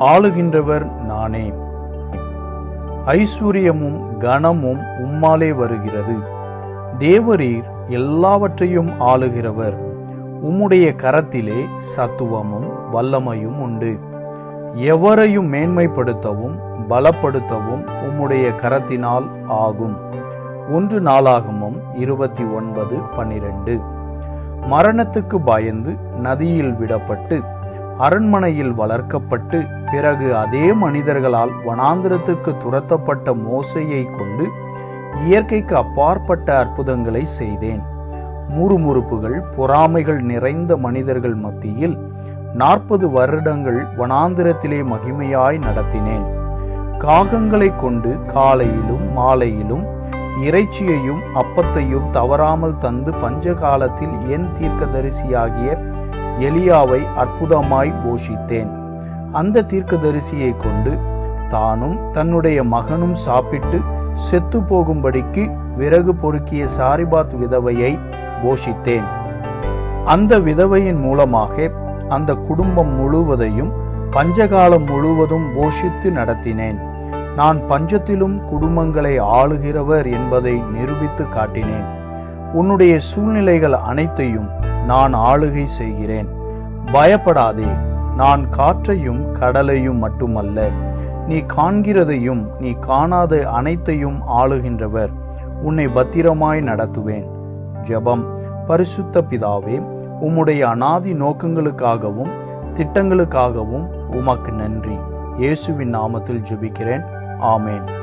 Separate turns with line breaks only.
ஆளுகின்றவர் நானே. ஐஸ்வர்யமும் கனமும் உம்மாலே வருகிறது. தேவரீர் எல்லாவற்றையும் ஆளுகிறவர். உம்முடைய கரத்திலே சத்துவமும் வல்லமையும் உண்டு. எவரையும் மேன்மைப்படுத்தவும் பலப்படுத்தவும் உம்முடைய கரத்தினால் ஆகும். ஒன்று நாளாகமும் இருபத்தி ஒன்பது பன்னிரண்டு. மரணத்துக்கு பயந்து நதியில் விடப்பட்டு அரண்மனையில் வளர்க்கப்பட்டு பிறகு அதே மனிதர்களால் வனாந்திரத்துக்கு துரத்தப்பட்ட மோசையை கொண்டு இயற்கைக்கு அப்பாற்பட்ட அற்புதங்களை செய்தேன். முறுமுறுப்புகள் பொறாமைகள் நிறைந்த மனிதர்கள் மத்தியில் நாற்பது வருடங்கள் வனாந்திரத்திலே மகிமையாய் நடத்தினேன். காகங்களை கொண்டு காலையிலும் மாலையிலும் இறைச்சியையும் அப்பத்தையும் தவறாமல் தந்து பஞ்ச காலத்தில் என் தீர்க்கதரிசியாகிய எலியாவை அற்புதமாய் போஷித்தேன். அந்த தீர்க்கதரிசியை கொண்டு தானும் தன்னுடைய மகனும் சாப்பிட்டு செத்து போகும்படிக்கு விறகு பொறுக்கிய சாரிபாத் விதவையை போஷித்தேன். அந்த விதவையின் மூலமாக அந்த குடும்பம் முழுவதையும் பஞ்சகாலம் முழுவதும் போஷித்து நடத்தினேன். நான் பஞ்சத்திலும் குடும்பங்களை ஆளுகிறவர் என்பதை நிரூபித்து காட்டினேன். உன்னுடைய சூழ்நிலைகள் அனைத்தையும் நான் ஆளுகை செய்கிறேன். பயப்படாதே நான் காற்றையும் கடலையும் மட்டுமல்ல நீ காண்கிறதையும் நீ காணாத அனைத்தையும் ஆளுகின்றவர் உன்னை பத்திரமாய் நடத்துவேன். ஜெபம். பரிசுத்த பிதாவே உம்முடைய அனாதி நோக்கங்களுக்காகவும் திட்டங்களுக்காகவும் உமக்கு நன்றி. இயேசுவின் நாமத்தில் ஜெபிக்கிறேன். ஆமேன்.